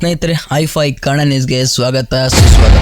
ಸ್ನೇಹಿತರೆ ಐಫೈ ಕನ್ನಡ ನ್ಯೂಸ್ಗೆ ಸ್ವಾಗತ, ಸುಸ್ವಾಗತ.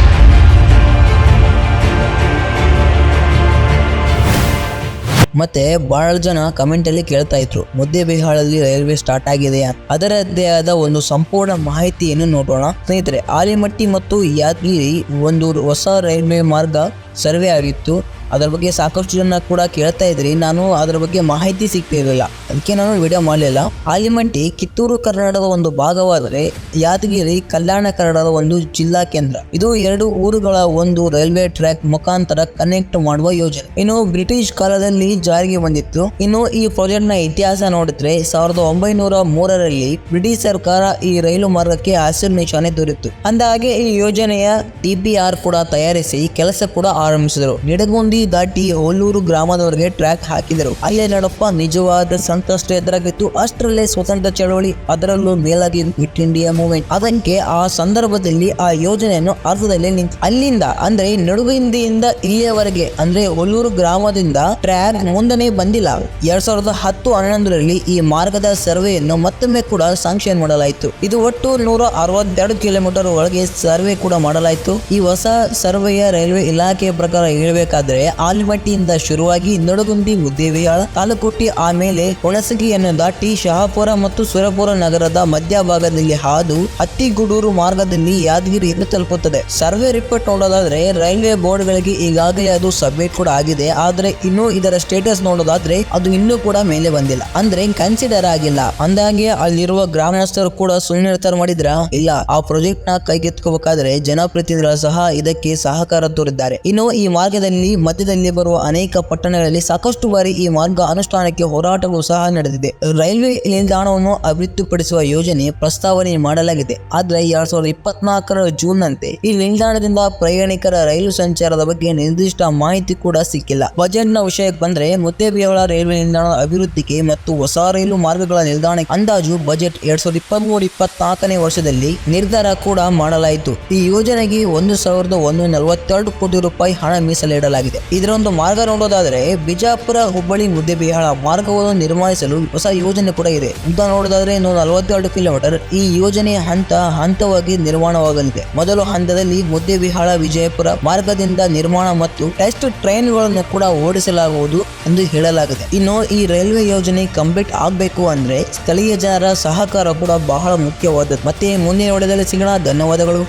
ಮತ್ತೆ ಬಹಳ ಜನ ಕಮೆಂಟ್ ಅಲ್ಲಿ ಕೇಳ್ತಾ ಇದ್ರು ಮುದ್ದೆಬಿಹಾಳಲ್ಲಿ ರೈಲ್ವೆ ಸ್ಟಾರ್ಟ್ ಆಗಿದೆ. ಅದರದ್ದೇ ಆದ ಒಂದು ಸಂಪೂರ್ಣ ಮಾಹಿತಿಯನ್ನು ನೋಡೋಣ. ಸ್ನೇಹಿತರೆ, ಆಲಿಮಟ್ಟಿ ಮತ್ತು ಯಾದಗಿರಿ ಒಂದು ಹೊಸ ರೈಲ್ವೆ ಮಾರ್ಗ ಸರ್ವೆ ಆಗಿತ್ತು. ಅದರ ಬಗ್ಗೆ ಸಾಕಷ್ಟು ಜನ ಕೂಡ ಕೇಳ್ತಾ ಇದ್ರಿ. ನಾನು ಅದರ ಬಗ್ಗೆ ಮಾಹಿತಿ ಸಿಗ್ತಿರಲಿಲ್ಲ. ಅದಕ್ಕೆ ನಾನು ವಿಡಿಯೋ ಮಾಡಲಿಲ್ಲ. ಆಲಿಮಂಟಿ ಕಿತ್ತೂರು ಕನ್ನಡದ ಒಂದು ಭಾಗವಾದರೆ ಯಾದಗಿರಿ, ಕಲ್ಯಾಣ ಕನ್ನಡದ ಒಂದು ಜಿಲ್ಲಾ ಕೇಂದ್ರ. ಇದು ಎರಡು ಊರುಗಳ ಒಂದು ರೈಲ್ವೆ ಟ್ರ್ಯಾಕ್ ಮುಖಾಂತರ ಕನೆಕ್ಟ್ ಮಾಡುವ ಯೋಜನೆ. ಇನ್ನು ಬ್ರಿಟಿಷ್ ಕಾಲದಲ್ಲಿ ಜಾರಿಗೆ ಬಂದಿತ್ತು. ಇನ್ನು ಈ ಪ್ರಾಜೆಕ್ಟ್ನ ಇತಿಹಾಸ ನೋಡಿದ್ರೆ ಸಾವಿರದ ಒಂಬೈನೂರ ಮೂರರಲ್ಲಿ ಬ್ರಿಟಿಷ್ ಸರ್ಕಾರ ಈ ರೈಲು ಮಾರ್ಗಕ್ಕೆ ಹಸಿರು ನಿಶಾನೆ ದೊರೆತು ಅಂದಹಾಗೆ ಈ ಯೋಜನೆಯ ಟಿಪಿಆರ್ ಕೂಡ ತಯಾರಿಸಿ ಕೆಲಸ ಕೂಡ ಆರಂಭಿಸಿದರು. ನಿಡಗುಂದಿ ದಾಟಿ ಹೋಲೂರು ಗ್ರಾಮದವರೆಗೆ ಟ್ರ್ಯಾಕ್ ಹಾಕಿದರು. ಅಲ್ಲೇ ನಡಪ್ಪ ನಿಜವಾದ ಸಂಕಷ್ಟ ಎದುರಾಗಿತ್ತು. ಅಷ್ಟರಲ್ಲೇ ಸ್ವತಂತ್ರ ಚಳವಳಿ ಅದರಲ್ಲೂ ಮೇಲಾಗಿ ಕ್ವಿಟ್ ಇಂಡಿಯಾ ಮೂವ್ಮೆಂಟ್ ಅದಕ್ಕೆ ಆ ಸಂದರ್ಭದಲ್ಲಿ ಆ ಯೋಜನೆಯನ್ನು ಅರ್ಧದಲ್ಲಿ ನಿಂತು ಅಲ್ಲಿಂದ ಅಂದ್ರೆ ನಡುವಿಂದಿಯಿಂದ ಇಲ್ಲಿಯವರೆಗೆ ಅಂದ್ರೆ ಹೊಲೂರು ಗ್ರಾಮದಿಂದ ಟ್ರ್ಯಾಕ್ ಮುಂದನೆ ಬಂದಿಲ್ಲ. ಎರಡ್ ಸಾವಿರದ ಹತ್ತು ಹನ್ನೊಂದರಲ್ಲಿ ಈ ಮಾರ್ಗದ ಸರ್ವೆಯನ್ನು ಮತ್ತೊಮ್ಮೆ ಕೂಡ ಸಾಂಕ್ಷನ್ ಮಾಡಲಾಯಿತು. ಇದು ಒಟ್ಟು ನೂರ ಅರವತ್ತೆರಡು ಕಿಲೋಮೀಟರ್ ಒಳಗೆ ಸರ್ವೆ ಕೂಡ ಮಾಡಲಾಯಿತು. ಈ ಹೊಸ ಸರ್ವೆಯ ರೈಲ್ವೆ ಇಲಾಖೆಯ ಪ್ರಕಾರ ಹೇಳಬೇಕಾದ್ರೆ ಆಲ್ಮಟ್ಟಿಯಿಂದ ಶುರುವಾಗಿ ನಡುಗುಂದಿ ಉದ್ದೇವಿಯಾಳ ತಾಲೂಕುಟ್ಟಿ ಆಮೇಲೆ ಹುಣಸಗಿಯನ್ನು ದಾಟಿ ಶಹಾಪುರ ಮತ್ತು ಸುರಪುರ ನಗರದ ಮಧ್ಯಭಾಗದಲ್ಲಿ ಹಾದು ಹತ್ತಿಗೂಡೂರು ಮಾರ್ಗದಲ್ಲಿ ಯಾದಗಿರಿಯನ್ನು ತಲುಪುತ್ತದೆ. ಸರ್ವೆ ರಿಪೋರ್ಟ್ ನೋಡೋದಾದ್ರೆ ರೈಲ್ವೆ ಬೋರ್ಡ್ ಗಳಿಗೆ ಈಗಾಗಲೇ ಅದು ಸಬ್ಮಿಟ್ ಕೂಡ ಆಗಿದೆ. ಆದ್ರೆ ಇನ್ನು ಇದರ ಸ್ಟೇಟಸ್ ನೋಡೋದಾದ್ರೆ ಅದು ಇನ್ನೂ ಕೂಡ ಮೇಲೆ ಬಂದಿಲ್ಲ. ಅಂದ್ರೆ ಕನ್ಸಿಡರ್ ಆಗಿಲ್ಲ. ಅಂದಾಗೆ ಅಲ್ಲಿರುವ ಗ್ರಾಮಸ್ಥರು ಕೂಡ ಸುಳ್ಳು ಮಾಡಿದ್ರ? ಇಲ್ಲ. ಆ ಪ್ರಾಜೆಕ್ಟ್ನ ಕೈಗೆತ್ಕೋಬೇಕಾದ್ರೆ ಜನಪ್ರತಿನಿಧಿಗಳು ಸಹ ಇದಕ್ಕೆ ಸಹಕಾರ ತೋರಿದ್ದಾರೆ. ಇನ್ನು ಈ ಮಾರ್ಗದಲ್ಲಿ ಮಧ್ಯದಲ್ಲಿ ಬರುವ ಅನೇಕ ಪಟ್ಟಣಗಳಲ್ಲಿ ಸಾಕಷ್ಟು ಬಾರಿ ಈ ಮಾರ್ಗ ಅನುಷ್ಠಾನಕ್ಕೆ ಹೋರಾಟಗಳು ಸಹ ನಡೆದಿದೆ. ರೈಲ್ವೆ ನಿಲ್ದಾಣವನ್ನು ಅಭಿವೃದ್ಧಿಪಡಿಸುವ ಯೋಜನೆ ಪ್ರಸ್ತಾವನೆ ಮಾಡಲಾಗಿದೆ. ಆದರೆ ಎರಡ್ ಸಾವಿರದ ಇಪ್ಪತ್ನಾಲ್ಕರ ಜೂನ್ ನಂತೆ ಈ ನಿಲ್ದಾಣದಿಂದ ಪ್ರಯಾಣಿಕರ ರೈಲು ಸಂಚಾರದ ಬಗ್ಗೆ ನಿರ್ದಿಷ್ಟ ಮಾಹಿತಿ ಕೂಡ ಸಿಕ್ಕಿಲ್ಲ. ಬಜೆಟ್ನ ವಿಷಯಕ್ಕೆ ಬಂದ್ರೆ ಮುತ್ತೇಬಿಯವಳ ರೈಲ್ವೆ ನಿಲ್ದಾಣ ಅಭಿವೃದ್ಧಿಗೆ ಮತ್ತು ಹೊಸ ರೈಲು ಮಾರ್ಗಗಳ ನಿಲ್ದಾಣ ಅಂದಾಜು ಬಜೆಟ್ ಎರಡ್ ಸಾವಿರದ ಇಪ್ಪತ್ಮೂರು ಇಪ್ಪತ್ನಾಲ್ಕನೇ ವರ್ಷದಲ್ಲಿ ನಿರ್ಧಾರ ಕೂಡ ಮಾಡಲಾಯಿತು. ಈ ಯೋಜನೆಗೆ ಒಂದು ಸಾವಿರದ ಒಂದು ನಲವತ್ತೆರಡು ಕೋಟಿ ರೂಪಾಯಿ ಹಣ ಮೀಸಲಿಡಲಾಗಿದೆ. ಇದರ ಒಂದು ಮಾರ್ಗ ನೋಡೋದಾದರೆ ಬಿಜಾಪುರ, ಹುಬ್ಬಳ್ಳಿ ಮುದ್ದೇಬಿಹಾಳ ಮಾರ್ಗವನ್ನು ನಿರ್ಮಾಣಿಸಲು ಹೊಸ ಯೋಜನೆ ಕೂಡ ಇದೆ. ಅಂತ ನೋಡೋದಾದರೆ ಇನ್ನೂ ನಲವತ್ತೆರಡು ಕಿಲೋಮೀಟರ್ ಈ ಯೋಜನೆಯ ಹಂತ ಹಂತವಾಗಿ ನಿರ್ಮಾಣವಾಗಲಿದೆ. ಮೊದಲು ಹಂತದಲ್ಲಿ ಮುದ್ದೇಬಿಹಾಳ ವಿಜಯಪುರ ಮಾರ್ಗದಿಂದ ನಿರ್ಮಾಣ ಮತ್ತು ಟೆಸ್ಟ್ ಟ್ರೈನ್ಗಳನ್ನು ಕೂಡ ಓಡಿಸಲಾಗುವುದು ಎಂದು ಹೇಳಲಾಗಿದೆ. ಇನ್ನು ಈ ರೈಲ್ವೆ ಯೋಜನೆ ಕಂಪ್ಲೀಟ್ ಆಗಬೇಕು ಅಂದ್ರೆ ಸ್ಥಳೀಯ ಜನರ ಸಹಕಾರ ಕೂಡ ಬಹಳ ಮುಖ್ಯವಾದದ್ದು. ಮತ್ತೆ ಮುಂದಿನ ಒಡೆದಲ್ಲಿ ಸಿಗೋಣ. ಧನ್ಯವಾದಗಳು.